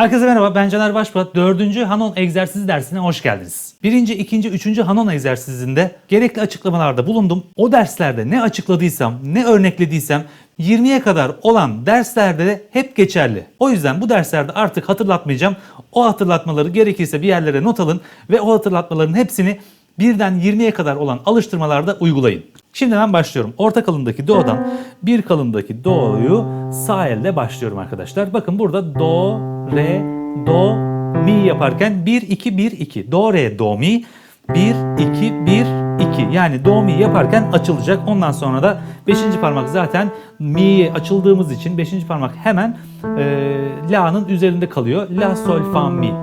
Herkese merhaba ben Caner Başbulat. Dördüncü Hanon egzersizi dersine hoş geldiniz. Birinci, ikinci, üçüncü Hanon egzersizinde gerekli açıklamalarda bulundum. O derslerde ne açıkladıysam, ne örneklediysem 20'ye kadar olan derslerde de hep geçerli. O yüzden bu derslerde artık hatırlatmayacağım. O hatırlatmaları gerekirse bir yerlere not alın ve o hatırlatmaların hepsini birden 20'ye kadar olan alıştırmalarda uygulayın. Şimdi ben başlıyorum. Orta kalındaki do'dan bir kalındaki do'yu sağ elde başlıyorum arkadaşlar. Bakın burada do, re, do, mi yaparken 1 2 1 2. Do, re, do, mi 1 2 1 2. Yani do mi yaparken açılacak. Ondan sonra da 5. parmak zaten mi'ye açıldığımız için 5. parmak hemen e, la'nın üzerinde kalıyor. La sol fa mi.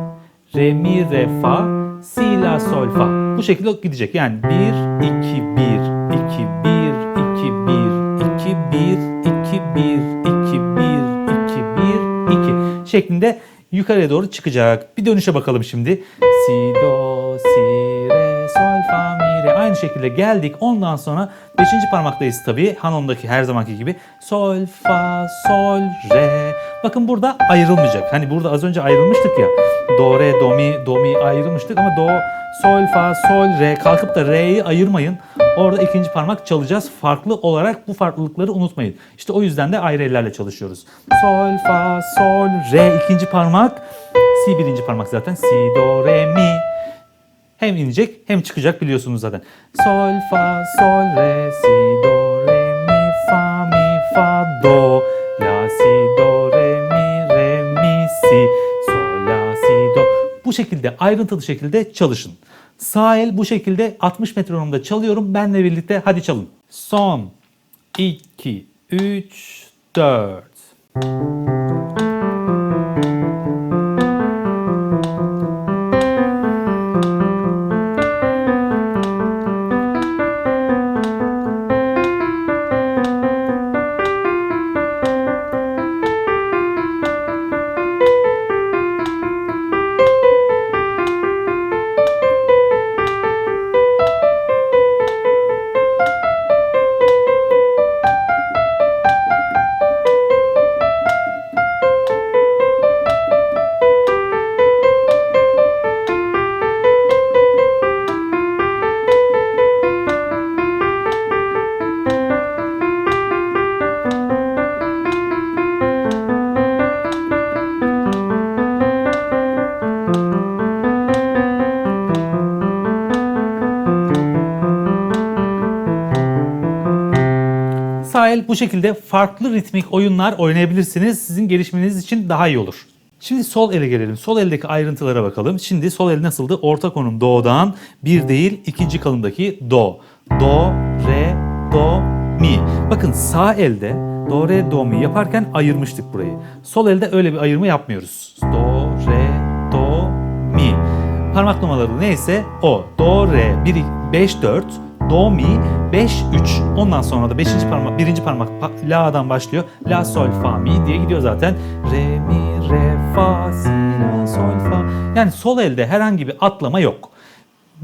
Re mi re fa si la sol fa. Bu şekilde gidecek. Yani 1 2 1 2 1 2 1 2 1 2 1 2 1 2 1 2 şeklinde yukarıya doğru çıkacak. Bir dönüşe bakalım şimdi. Si do si re sol fa mi re. Aynı şekilde geldik. Ondan sonra 5. parmaktayız tabii. Hanon'daki her zamanki gibi. Sol fa sol re. Bakın burada ayrılmayacak. Hani burada az önce ayrılmıştık ya. Do re do mi do mi ayrılmıştık ama do sol fa sol re kalkıp da re'yi ayırmayın. Orada ikinci parmak çalacağız. Farklı olarak bu farklılıkları unutmayın. İşte o yüzden de ayrı ellerle çalışıyoruz. Sol fa sol re ikinci parmak. Si birinci parmak zaten. Si do re mi. Hem inecek hem çıkacak biliyorsunuz zaten. Sol fa sol re si do re mi fa mi fa do la si do re mi re mi si sol la si do. Bu şekilde ayrıntılı şekilde çalışın. Sağ el bu şekilde 60 metronomda çalıyorum. Benle birlikte hadi çalın. Son 2 3 4 Sağ el bu şekilde farklı ritmik oyunlar oynayabilirsiniz. Sizin gelişmeniz için daha iyi olur. Şimdi sol ele gelelim. Sol eldeki ayrıntılara bakalım. Şimdi sol el nasıldı? Orta konum do'dan bir değil ikinci kalındaki do. Do, re, do, mi. Bakın sağ elde do, re, do, mi yaparken ayırmıştık burayı. Sol elde öyle bir ayırma yapmıyoruz. Do, re, do, mi. Parmak numaraları neyse o. Do, re, 1, 5, 4, do, mi, 5, 3. Ondan sonra da 5. parmak, 1. parmak pa- la'dan başlıyor. La, sol, fa, mi diye gidiyor zaten. Re, mi, re, fa, si, la, sol, fa. Yani sol elde herhangi bir atlama yok.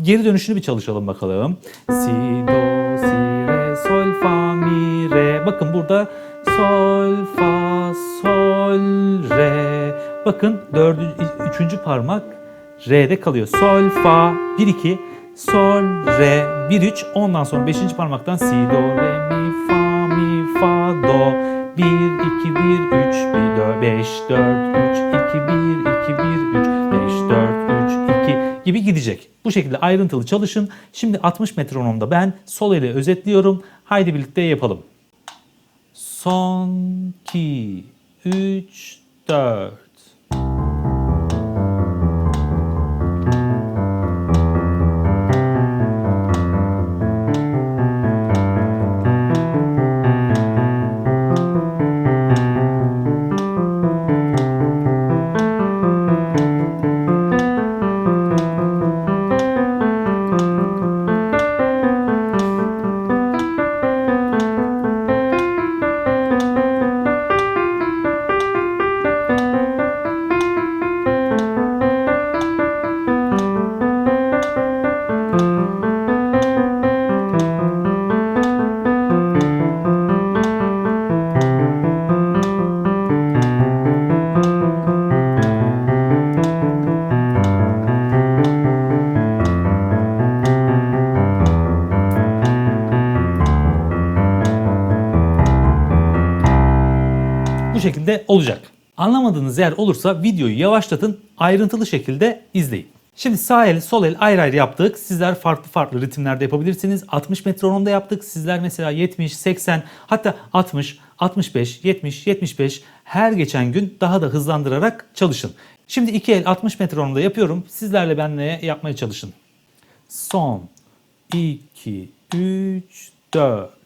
Geri dönüşünü bir çalışalım bakalım. Si, do, si, re, sol, fa, mi, re. Bakın burada sol, fa, sol, re. Bakın dördüncü, üçüncü parmak Re'de kalıyor. Sol, fa, 1, 2, sol, re, 1, 3. Ondan sonra 5. parmaktan si, do, re, mi, fa, mi, fa, do. 1, 2, 1, 3, 1, 4, 5, 4, 3, 2, 1, 2, 1, 3, 5, 4, 3, 2 gibi gidecek. Bu şekilde ayrıntılı çalışın. Şimdi 60 metronomda ben sol eli özetliyorum. Haydi birlikte yapalım. Son, 2, 3, 4. şekilde olacak. Anlamadığınız yer olursa videoyu yavaşlatın, ayrıntılı şekilde izleyin. Şimdi sağ el, sol el ayrı ayrı yaptık. Sizler farklı farklı ritimlerde yapabilirsiniz. 60 metronomda yaptık. Sizler mesela 70, 80 hatta 60, 65, 70, 75 her geçen gün daha da hızlandırarak çalışın. Şimdi iki el 60 metronomda yapıyorum. Sizlerle benimle yapmaya çalışın. Son 2, 3, 4.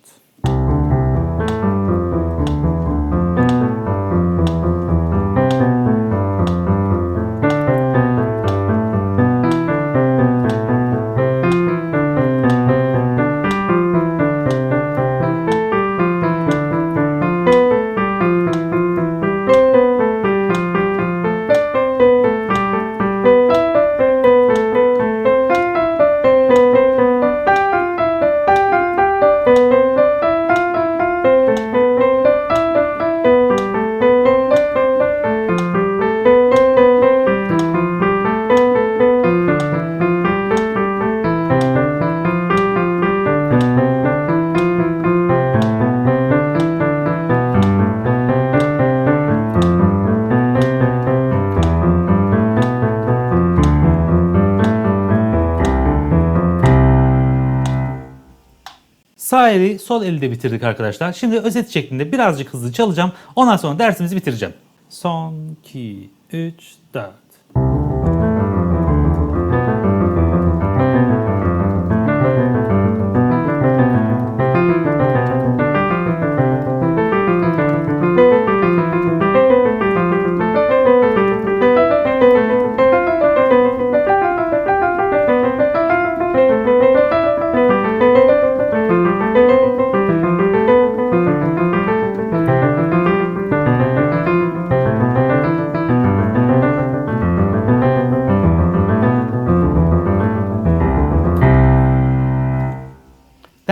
Sağ eli sol eli de bitirdik arkadaşlar. Şimdi özet şeklinde birazcık hızlı çalacağım. Ondan sonra dersimizi bitireceğim. Son 2, 3, 4.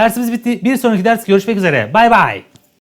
Dersimiz bitti. Bir sonraki ders görüşmek üzere. Bay bay.